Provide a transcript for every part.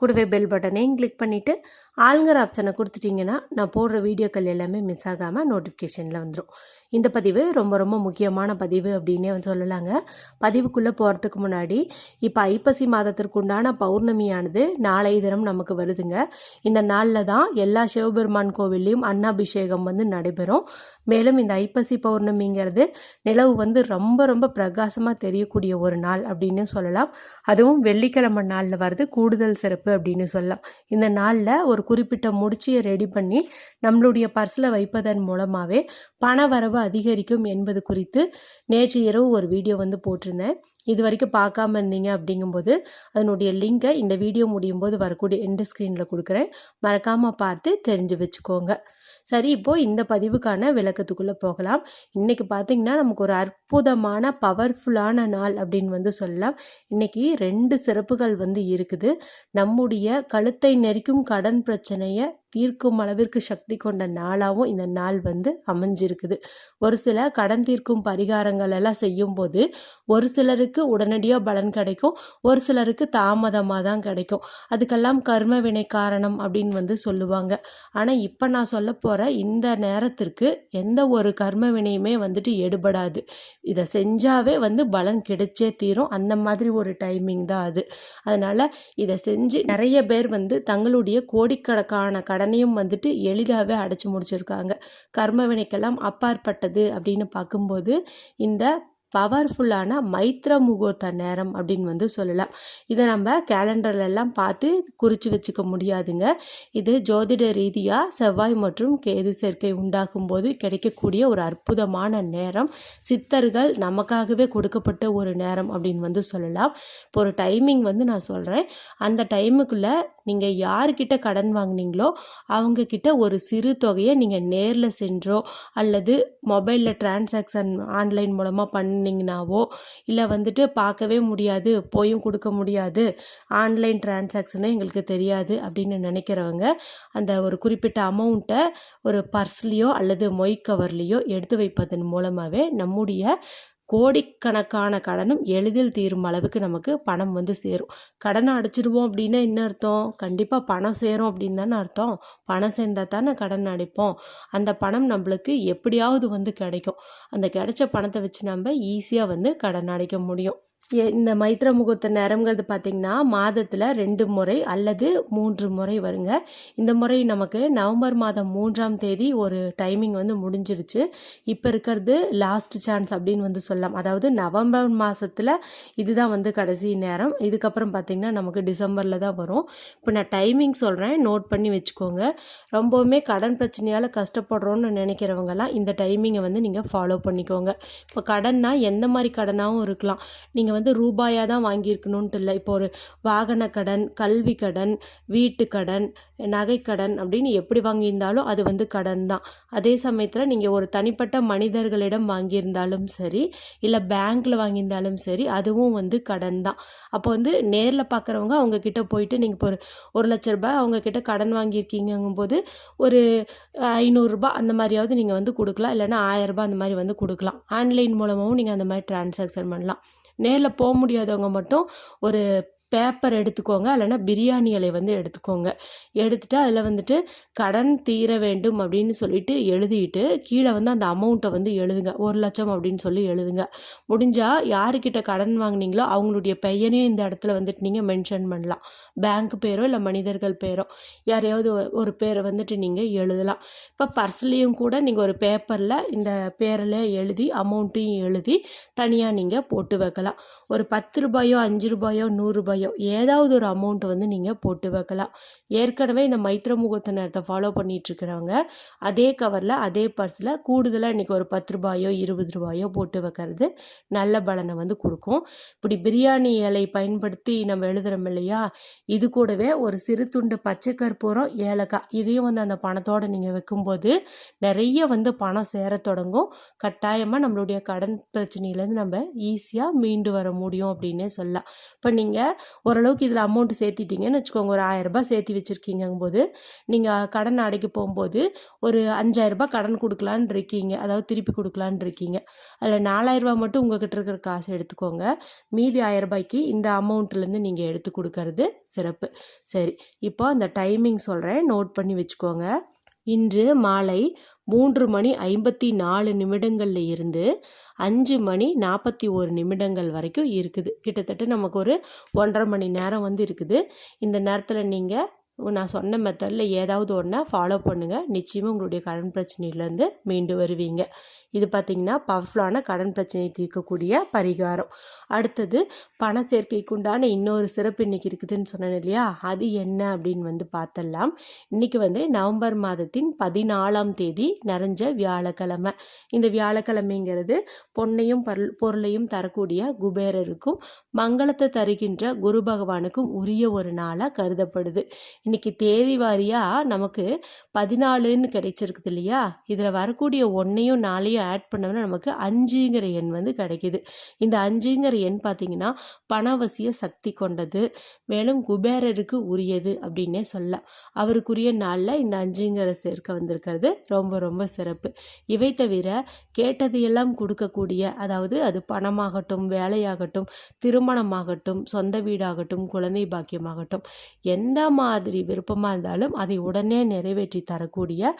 கூடவே பெல் பட்டனையும் கிளிக் பண்ணிவிட்டு ஆளுங்கிற ஆப்ஷனை கொடுத்துட்டிங்கன்னா நான் போடுற வீடியோக்கள் எல்லாமே மிஸ் ஆகாமல் நோட்டிஃபிகேஷனில் வந்துடும் இந்த பதிவு ரொம்ப ரொம்ப முக்கியமான பதிவு அப்படின்னே வந்து சொல்லலாங்க. பதிவுக்குள்ளே போகிறதுக்கு முன்னாடி இப்போ ஐப்பசி மாதத்திற்குண்டான பௌர்ணமியானது நாளை தினம் நமக்கு வருதுங்க. இந்த நாளில் தான் எல்லா சிவபெருமான் கோவில்லையும் அன்னாபிஷேகம் வந்து நடைபெறும். மேலும் இந்த ஐப்பசி பௌர்ணமிங்கிறது நிலவு வந்து ரொம்ப ரொம்ப பிரகாசமாக தெரியக்கூடிய ஒரு நாள் அப்படின்னு சொல்லலாம். அதுவும் வெள்ளிக்கிழமை நாளில் வர்றது கூடுதல் சிறப்பு. அப்படின்னு சொல்லலாம். இந்த நாளில் ஒரு குறிப்பிட்ட முடிச்சியை ரெடி பண்ணி நம்மளுடைய பர்ஸில் வைப்பதன் மூலமாகவே பண வரவு அதிகரிக்கும் என்பது குறித்து நேற்று இரவு ஒரு வீடியோ வந்து போட்டிருந்தேன். இது வரைக்கும் பார்க்காம இருந்தீங்க அப்படிங்கும்போது அதனுடைய லிங்கை இந்த வீடியோ முடியும் போது வரக்கூடிய எண்டு ஸ்க்ரீனில் கொடுக்குறேன். மறக்காமல் பார்த்து தெரிஞ்சு வச்சுக்கோங்க. சரி இப்போது இந்த பதிவுக்கான விளக்கத்துக்குள்ளே போகலாம். இன்றைக்கி பார்த்திங்கன்னா நமக்கு ஒரு அற்புதமான பவர்ஃபுல்லான நாள் அப்படின்னு வந்து சொல்லலாம். இன்றைக்கி ரெண்டு சிறப்புகள் வந்து இருக்குது. நம்முடைய கழுத்தை நெரிக்கும் கடன் பிரச்சனையை தீர்க்கும் அளவிற்கு சக்தி கொண்ட நாளாகவும் இந்த நாள் வந்து அமைஞ்சிருக்குது. ஒரு சில கடன் தீர்க்கும் பரிகாரங்கள் எல்லாம் செய்யும்போது ஒரு சிலருக்கு உடனடியாக பலன் கிடைக்கும். ஒரு சிலருக்கு தாமதமாக தான் கிடைக்கும். அதுக்கெல்லாம் கர்ம வினை காரணம் அப்படின்னு வந்து சொல்லுவாங்க. ஆனால் இப்போ நான் சொல்ல போகிற இந்த நேரத்திற்கு எந்த ஒரு கர்ம வினையுமே வந்துட்டு எடுபடாது. இதை செஞ்சாவே வந்து பலன் கிடைச்சே தீரும். அந்த மாதிரி ஒரு டைமிங் தான் அது. அதனால் இதை செஞ்சு நிறைய பேர் வந்து தங்களுடைய கோடிக்கணக்கான கடனையும் வந்துட்டு எளிதாகவே அடைச்சி முடிச்சிருக்காங்க. கர்ம வினைக்கெல்லாம் அப்பாற்பட்டது அப்படின்னு பார்க்கும்போது இந்த பவர்ஃபுல்லான மைத்ர முகூர்த்த நேரம் அப்படின்னு வந்து சொல்லலாம். இதை நம்ம கேலண்டர்லெல்லாம் பார்த்து குறித்து வச்சுக்க முடியாதுங்க. இது ஜோதிட ரீதியாக செவ்வாய் மற்றும் கேது சேர்க்கை உண்டாகும் போது கிடைக்கக்கூடிய ஒரு அற்புதமான நேரம். சித்தர்கள் நமக்காகவே கொடுக்கப்பட்ட ஒரு நேரம் அப்படின்னு வந்து சொல்லலாம். இப்போ ஒரு டைமிங் வந்து நான் சொல்கிறேன் அந்த டைமுக்குள்ளே நீங்கள் யார்கிட்ட கடன் வாங்கினீங்களோ அவங்கக்கிட்ட ஒரு சிறு தொகையை நீங்கள் நேரில் சென்றோ அல்லது மொபைலில் டிரான்சாக்ஷன் ஆன்லைன் மூலமாக பண்ணிங்கனாவோ இல்லை வந்துட்டு பார்க்கவே முடியாது போயும் கொடுக்க முடியாது ஆன்லைன் டிரான்சாக்ஷனும் எங்களுக்கு தெரியாது அப்படின்னு நினைக்கிறவங்க அந்த ஒரு குறிப்பிட்ட அமௌண்ட்டை ஒரு பர்ஸ்லேயோ அல்லது மொய் கவர்லேயோ எடுத்து வைப்பதன் மூலமாகவே நம்முடைய கோடிக்கணக்கான கடனும் எளிதில் தீரும் அளவுக்கு நமக்கு பணம் வந்து சேரும். கடனை அடைச்சிடுவோம் அப்படின்னா என்ன அர்த்தம்? கண்டிப்பாக பணம் சேரும் அப்படின்னு தானே அர்த்தம். பணம் சேர்ந்தால் தானே கடன் அடைப்போம். அந்த பணம் நம்மளுக்கு எப்படியாவது வந்து கிடைக்கும். அந்த கிடைச்ச பணத்தை வச்சு நம்ம ஈஸியாக வந்து கடன் அடைக்க முடியும். இந்த மைத்ர முகூர்த்த நேரம்ங்கிறது பார்த்திங்கன்னா மாதத்தில் ரெண்டு முறை அல்லது மூன்று முறை வருங்க. இந்த முறை நமக்கு நவம்பர் மாதம் மூன்றாம் தேதி ஒரு டைமிங் வந்து முடிஞ்சிருச்சு. இப்போ இருக்கிறது லாஸ்ட் சான்ஸ் அப்படின்னு வந்து சொல்லலாம். அதாவது நவம்பர் மாதத்தில் இதுதான் வந்து கடைசி நேரம். இதுக்கப்புறம் பார்த்திங்கன்னா நமக்கு டிசம்பரில் தான் வரும். இப்போ நான் டைமிங் சொல்கிறேன் நோட் பண்ணி வச்சுக்கோங்க. ரொம்பவுமே கடன் பிரச்சனையால் கஷ்டப்படுறோன்னு நினைக்கிறவங்கலாம் இந்த டைமிங்கை வந்து நீங்கள் ஃபாலோ பண்ணிக்கோங்க. இப்போ கடன்னா எந்த மாதிரி கடனாகவும் இருக்கலாம். நீங்கள் வந்து ரூபாயாக தான் வாங்கியிருக்கணுன்ட்டு இல்லை. இப்போ ஒரு வாகன கடன் கல்வி கடன் வீட்டு கடன் நகைக்கடன் அப்படின்னு எப்படி வாங்கியிருந்தாலும் அது வந்து கடன் தான். அதே சமயத்தில் நீங்கள் ஒரு தனிப்பட்ட மனிதர்களிடம் வாங்கியிருந்தாலும் சரி இல்லை பேங்க்கில் வாங்கியிருந்தாலும் சரி அதுவும் வந்து கடன் தான். அப்போ வந்து நேரில் பார்க்குறவங்க அவங்கக்கிட்ட போயிட்டு நீங்கள் இப்போ ஒரு ஒரு லட்ச ரூபாய் அவங்கக்கிட்ட கடன் வாங்கியிருக்கீங்கும்போது ஒரு ஐநூறுரூபா அந்த மாதிரியாவது நீங்கள் வந்து கொடுக்கலாம். இல்லைன்னா ஆயிரரூபா அந்த மாதிரி வந்து கொடுக்கலாம். ஆன்லைன் மூலமாகவும் நீங்கள் அந்த மாதிரி டிரான்சாக்ஷன் பண்ணலாம். நேரில் போக முடியாதவங்க மட்டும் ஒரு பேப்பர் எடுத்துக்கோங்க. இல்லைனா பிரியாணி இலை வந்து எடுத்துக்கோங்க. எடுத்துகிட்டு அதில் வந்துட்டு கடன் தீர வேண்டும் அப்படின்னு சொல்லிட்டு எழுதிட்டு கீழே வந்து அந்த அமௌண்ட்டை வந்து எழுதுங்க. ஒரு லட்சம் அப்படின்னு சொல்லி எழுதுங்க. முடிஞ்சால் யாருக்கிட்ட கடன் வாங்கினீங்களோ அவங்களுடைய பெயரையும் இந்த இடத்துல வந்துட்டு நீங்கள் மென்ஷன் பண்ணலாம். பேங்க் பேரோ இல்லை மனிதர்கள் பேரோ. யாரையாவது ஒரு பேரை வந்துட்டு நீங்கள் எழுதலாம். இப்போ பர்ஸ்லேயும் கூட நீங்கள் ஒரு பேப்பரில் இந்த பேரில் எழுதி அமௌண்ட்டையும் எழுதி தனியாக நீங்கள் போட்டு வைக்கலாம். ஒரு பத்து ரூபாயோ அஞ்சு ரூபாயோ நூறுரூபாயோ ரூபாயோ ஏதாவது ஒரு அமௌண்ட் வந்து நீங்கள் போட்டு வைக்கலாம். ஏற்கனவே இந்த மைத்திர முகூர்த்த நேரத்தை ஃபாலோ பண்ணிகிட்ருக்கிறவங்க அதே கவரில் அதே பர்ஸில் கூடுதலாக இன்றைக்கி ஒரு பத்து ரூபாயோ இருபது ரூபாயோ போட்டு வைக்கிறது நல்ல பலனை வந்து கொடுக்கும். இப்படி பிரியாணி இலை பயன்படுத்தி நம்ம எழுதுகிறோம் இல்லையா? இது கூடவே ஒரு சிறு துண்டு பச்சை கற்பூரம் ஏலக்காய் இதையும் வந்து அந்த பணத்தோடு நீங்கள் வைக்கும்போது நிறைய வந்து பணம் சேர தொடங்கும். கட்டாயமாக நம்மளுடைய கடன் பிரச்சனையிலேருந்து நம்ம ஈஸியாக மீண்டு வர முடியும் அப்படின்னே சொல்லலாம். இப்போ நீங்கள் ஓரளவுக்கு இதில் அமௌண்ட் சேர்த்திட்டீங்கன்னு வச்சுக்கோங்க. ஒரு ஆயரரூபா சேர்த்து வச்சுருக்கீங்கும்போது நீங்கள் கடன் அடைக்க போகும்போது ஒரு அஞ்சாயிரரூபா கடன் கொடுக்கலான்னு இருக்கீங்க. அதாவது திருப்பி கொடுக்கலான் இருக்கீங்க. அதில் நாலாயிரரூபா மட்டும் உங்ககிட்ட இருக்கிற காசு எடுத்துக்கோங்க. மீதி ஆயிரரூபாய்க்கு இந்த அமௌண்ட்லேருந்து நீங்கள் எடுத்து கொடுக்கறது சிறப்பு. சரி இப்போ அந்த டைமிங் சொல்கிறேன் நோட் பண்ணி வச்சுக்கோங்க. இன்று மாலை மூன்று மணி ஐம்பத்தி நாலு நிமிடங்களில் இருந்து அஞ்சு மணி நாற்பத்தி ஒரு நிமிடங்கள் வரைக்கும் இருக்குது. கிட்டத்தட்ட நமக்கு ஒரு ஒன்றரை மணி நேரம் வந்து இருக்குது. இந்த நேரத்தில் நீங்கள் நான் சொன்ன மெத்தடில் ஏதாவது ஒன்றை ஃபாலோ பண்ணுங்கள் நிச்சயமாக உங்களுடைய கடன் பிரச்சனையிலேருந்து மீண்டு வருவீங்க. இது பார்த்திங்கன்னா பவர்ஃபுல்லான கடன் பிரச்சனையை தீர்க்கக்கூடிய பரிகாரம். அடுத்தது பண சேர்க்கைக்கு உண்டான இன்னொரு சிறப்பு இன்றைக்கி இருக்குதுன்னு சொன்னேன் இல்லையா? அது என்ன அப்படின்னு வந்து பார்த்தலாம். இன்றைக்கி வந்து நவம்பர் மாதத்தின் பதினாலாம் தேதி நிறைஞ்ச வியாழக்கிழமை. இந்த வியாழக்கிழமைங்கிறது பொன்னையும் பருள் பொருளையும் தரக்கூடிய குபேரருக்கும் மங்களத்தை தருகின்ற குரு பகவானுக்கும் உரிய ஒரு நாளாக கருதப்படுது. இன்றைக்கி தேதி வாரியாக நமக்கு பதினாலுன்னு கிடைச்சிருக்குது இல்லையா? இதில் வரக்கூடிய ஒன்றையும் நாளையும் ஆட் பண்ணோம்னா நமக்கு அஞ்சுங்கிற எண் வந்து கிடைக்கிது. இந்த அஞ்சுங்கிற எண் பார்த்திங்கன்னா பணவசிய சக்தி கொண்டது. மேலும் குபேரருக்கு உரியது அப்படின்னே சொல்லலாம். அவருக்குரிய நாளில் இந்த அஞ்சுங்கிற சேர்க்க வந்திருக்கிறது ரொம்ப ரொம்ப சிறப்பு. இவை தவிர கேட்டதையெல்லாம் கொடுக்கக்கூடிய அதாவது அது பணமாகட்டும் வேலையாகட்டும் திருமணமாகட்டும் சொந்த வீடாகட்டும் குழந்தை பாக்கியமாகட்டும் எந்த மாதிரி விருப்பமாக இருந்தாலும் அதை உடனே நிறைவேற்றி தரக்கூடிய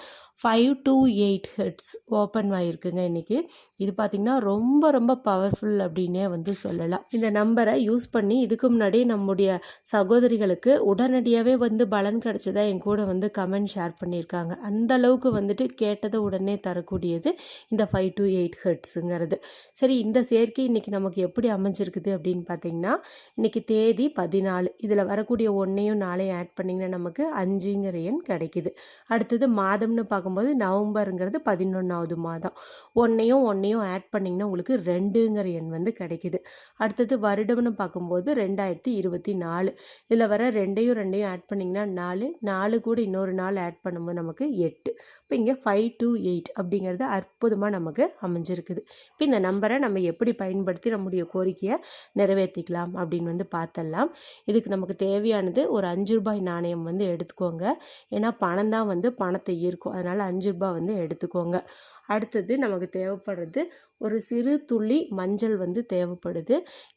five two eight heads open ஆகிருக்குங்க இன்றைக்கி இது பார்த்திங்கன்னா ரொம்ப ரொம்ப பவர்ஃபுல் அப்படின்னே வந்து சொல்லலாம். இந்த நம்பரை யூஸ் பண்ணி இதுக்கு முன்னாடி நம்முடைய சகோதரிகளுக்கு உடனடியாகவே வந்து பலன் கிடச்சதா என் கூட வந்து கமெண்ட் ஷேர் பண்ணியிருக்காங்க. அந்த அளவுக்கு வந்துட்டு கேட்டதை உடனே தரக்கூடியது இந்த ஃபைவ் டூ எயிட் ஹெட்ஸுங்கிறது சரி இந்த சேர்க்கை இன்றைக்கி நமக்கு எப்படி அமைஞ்சிருக்குது அப்படின்னு பார்த்தீங்கன்னா இன்றைக்கி தேதி பதினாலு. இதில் வரக்கூடிய ஒன்றையும் நாளையும் ஆட் பண்ணிங்கன்னா நமக்கு அஞ்சுங்கிற எண் கிடைக்குது. அடுத்தது மாதம்னு பார்க்கும்போது நவம்பருங்கிறது பதினொன்றாவது மாதம். ஒன்றையும் ஒன்றையும் ஆட் பண்ணிங்கன்னா உங்களுக்கு ரெண்டுங்கிற எண் வந்து கிடைக்குது. அடுத்தது வருடம்னு பார்க்கும்போது ரெண்டாயிரத்தி இருபத்தி நாலு. இதில் வர ரெண்டையும் ரெண்டையும் ஆட் பண்ணிங்கன்னா நாலு நாலு கூட இன்னொரு நாள் ஆட் பண்ணும்போது நமக்கு எட்டு. இப்போ இங்கே ஃபைவ் டூ எயிட் அப்படிங்கிறது அற்புதமாக நமக்கு அமைஞ்சிருக்குது. இப்போ இந்த நம்பரை நம்ம எப்படி பயன்படுத்தி நம்முடைய கோரிக்கையை நிறைவேற்றிக்கலாம் அப்படின்னு வந்து பார்த்தலாம் இதுக்கு நமக்கு தேவையானது ஒரு அஞ்சு ரூபாய் நாணயம். வந்து எடுத்துக்கோங்க. ஏன்னா பணம் தான் வந்து பணத்தை ஈர்க்கும். அதனால் அஞ்சு ரூபாய் வந்து எடுத்துக்கோங்க. அடுத்தது நமக்கு தேவைப்படுறது ஒரு சிறு துளி மஞ்சள் வந்து தேவைப்படுது.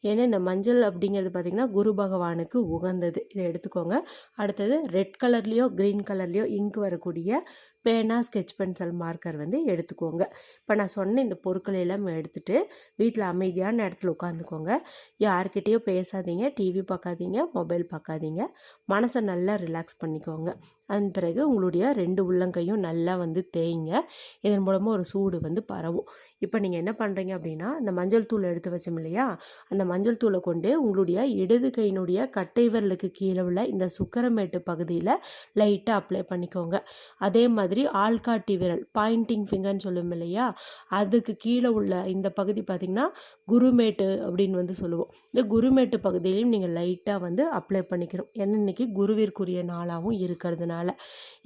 ஏன்னா இந்த மஞ்சள் அப்படிங்கிறது பார்த்திங்கன்னா குரு பகவானுக்கு உகந்தது. இதை எடுத்துக்கோங்க. அடுத்தது ரெட் கலர்லேயோ க்ரீன் கலர்லேயோ இங்க் வரக்கூடிய பேனா ஸ்கெச் பென்சில் மார்க்கர் வந்து எடுத்துக்கோங்க. இப்போ நான் சொன்ன இந்த பொருட்கள் எல்லாம் எடுத்துகிட்டு வீட்டில் அமைதியான இடத்துல உட்காந்துக்கோங்க. யார்கிட்டேயோ பேசாதீங்க. டிவி பார்க்காதீங்க மொபைல் பார்க்காதீங்க மனசை நல்லா ரிலாக்ஸ் பண்ணிக்கோங்க. அதன் பிறகு உங்களுடைய ரெண்டு உள்ளங்கையும் நல்லா வந்து தேய்ங்க. இதன் மூலமாக ஒரு சூடு வந்து பரவும். இப்போ நீங்கள் என்ன பண்ணுறீங்க அப்படின்னா அந்த மஞ்சள் தூள் எடுத்து வச்சோம் இல்லையா? அந்த மஞ்சள் தூளை கொண்டு உங்களுடைய இடது கையினுடைய கட்டை விரலுக்கு கீழே உள்ள இந்த சுக்கரமேட்டு பகுதியில் லைட்டாக அப்ளை பண்ணிக்கோங்க. அதே மாதிரி ஆள்காட்டி விரல் பாயிண்டிங் ஃபிங்கர்னு சொல்லுவோம் இல்லையா? அதுக்கு கீழே உள்ள இந்த பகுதி பார்த்திங்கன்னா குருமேட்டு அப்படின்னு வந்து சொல்லுவோம். இந்த குருமேட்டு பகுதியிலையும் நீங்கள் லைட்டாக வந்து அப்ளை பண்ணிக்கணும். ஏன்னா இன்றைக்கி குருவிற்குரிய நாளாகவும் இருக்கிறதுனால.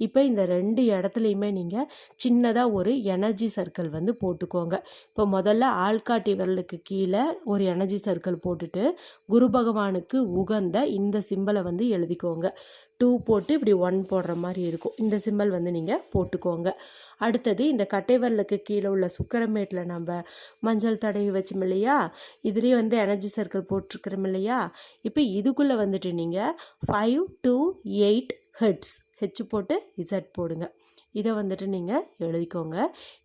இப்போ இந்த ரெண்டு இடத்துலையுமே நீங்கள் சின்னதாக ஒரு எனர்ஜி சர்க்கிள் வந்து போட்டுக்கோங்க. இப்போ முதல்ல ஆள்காட்டி விரலுக்கு கீழே ஒரு எனர்ஜி சர்க்கிள் போட்டுட்டு குரு பகவானுக்கு உகந்த இந்த சிம்பலை வந்து எழுதிக்கோங்க. டூ போட்டு இப்படி ஒன் போடுற மாதிரி இருக்கும். இந்த சிம்பல் வந்து நீங்கள் போட்டுக்கோங்க. அடுத்தது இந்த கட்டைவரலுக்கு கீழே உள்ள சுக்கரமேட்டில் நம்ம மஞ்சள் தடவி வச்சோம் இல்லையா? இதுலேயே வந்து எனர்ஜி சர்க்கிள் போட்டிருக்கிறோம் இல்லையா? இப்போ இதுக்குள்ளே வந்துட்டு நீங்கள் five two eight heads H போட்டு இசட் போடுங்க. இதை வந்துட்டு நீங்கள் எழுதிக்கோங்க.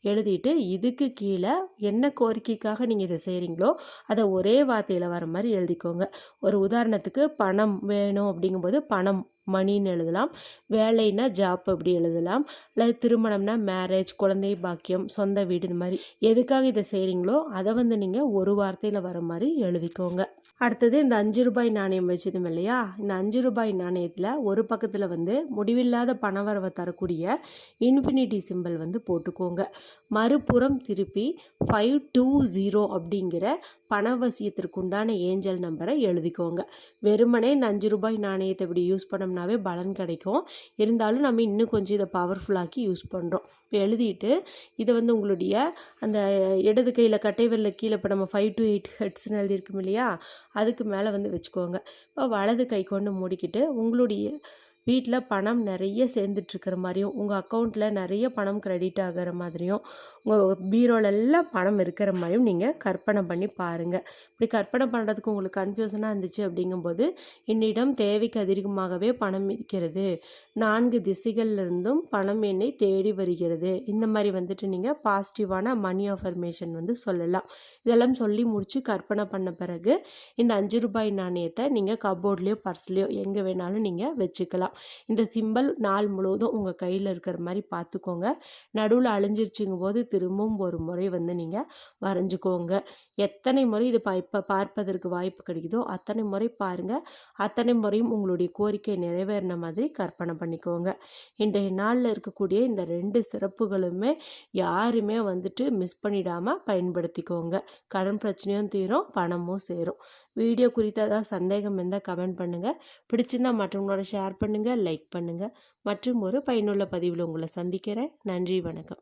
எழுதிட்டு இதுக்கு கீழே என்ன கோரிக்கைக்காக நீங்கள் இதை செய்கிறீங்களோ அதை ஒரே வார்த்தையில் வர மாதிரி எழுதிக்கோங்க. ஒரு உதாரணத்துக்கு பணம் வேணும் அப்படிங்கும்போது பணம் மணின்னு எழுதலாம். வேலைன்னா ஜாப் அப்படி எழுதலாம். இல்லை திருமணம்னா மேரேஜ் குழந்தை பாக்கியம் சொந்த வீடு இது மாதிரி எதுக்காக இதை செய்கிறீங்களோ அதை வந்து நீங்கள் ஒரு வார்த்தையில் வர மாதிரி எழுதிக்கோங்க. அடுத்தது இந்த அஞ்சு ரூபாய் நாணயம் வச்சதும் இல்லையா? இந்த அஞ்சு ரூபாய் நாணயத்தில் ஒரு பக்கத்தில் வந்து முடிவு முடிவில்லாத பணவரவை தரக்கூடிய இன்ஃபினிட்டி சிம்பிள் வந்து போட்டுக்கோங்க. மறுபுறம் திருப்பி ஃபைவ் டூ ஜீரோ அப்படிங்கிற பணவசியத்திற்கு உண்டான ஏஞ்சல் நம்பரை எழுதிக்கோங்க. வெறுமனே இந்த அஞ்சு ரூபாய் நாணயத்தை இப்படி யூஸ் பண்ணோம்னாவே பலன் கிடைக்கும். இருந்தாலும் நம்ம இன்னும் கொஞ்சம் இதை பவர்ஃபுல்லாக்கி யூஸ் பண்ணுறோம் இப்போ எழுதிட்டு இதை வந்து உங்களுடைய அந்த இடது கையில் கட்டை விரல கீழே இப்போ நம்ம ஃபைவ் டு எயிட் ஹெட்ஸ்னு எழுதியிருக்கோம் இல்லையா? அதுக்கு மேலே வந்து வச்சுக்கோங்க. இப்போ வலது கை கொண்டு மூடிக்கிட்டு உங்களுடைய வீட்டில் பணம் நிறைய சேர்ந்துட்டுருக்கிற மாதிரியும் உங்கள் அக்கௌண்ட்டில் நிறைய பணம் க்ரெடிட் ஆகிற மாதிரியும் உங்கள் பீரோலெல்லாம் பணம் இருக்கிற மாதிரியும் நீங்கள் கற்பனை பண்ணி பாருங்கள் இப்படி கற்பனை பண்ணுறதுக்கு உங்களுக்கு கன்ஃபியூஷனாக இருந்துச்சு அப்படிங்கும்போது என்னிடம் தேவைக்கு அதிகமாகவே பணம் இருக்கிறது. நான்கு திசைகள்லேருந்தும் பணம் என்னை தேடி வருகிறது. இந்த மாதிரி வந்துட்டு நீங்கள் பாசிட்டிவான மணி அஃபர்மேஷன் வந்து சொல்லலாம். இதெல்லாம் சொல்லி முடித்து கற்பனை பண்ண பிறகு இந்த அஞ்சு ரூபாய் நாணயத்தை நீங்கள் கபோர்ட்லேயோ பர்ஸ்லேயோ எங்கே வேணாலும் நீங்கள் வச்சுக்கலாம். இந்த சிம்பல் நாள் முழுவதும் உங்கள் கையில் இருக்கிற மாதிரி பார்த்துக்கோங்க நடுவில் அழிஞ்சிருச்சுங்கும் போது திரும்பவும் ஒரு முறை வந்து நீங்கள் வரைஞ்சிக்கோங்க. எத்தனை முறை இது பா இப்போ பார்ப்பதற்கு வாய்ப்பு கிடைக்குதோ அத்தனை முறை பாருங்கள் அத்தனை முறையும் உங்களுடைய கோரிக்கை நிறைவேறின மாதிரி கற்பனை பண்ணிக்கோங்க. இன்றைய நாளில் இருக்கக்கூடிய இந்த ரெண்டு சிறப்புகளுமே யாருமே வந்துட்டு மிஸ் பண்ணிடாமல் பயன்படுத்திக்கோங்க. கடன் பிரச்சனையும் தீரும் பணமும் சேரும். வீடியோ குறித்த ஏதாவது சந்தேகம் இருந்தால் கமெண்ட் பண்ணுங்கள் பிடிச்சிருந்தால் மற்றவங்களோட ஷேர் பண்ணுங்கள் லைக் பண்ணுங்கள் மற்றும் ஒரு பயனுள்ள பதிவில் உங்களை சந்திக்கிறேன். நன்றி வணக்கம்.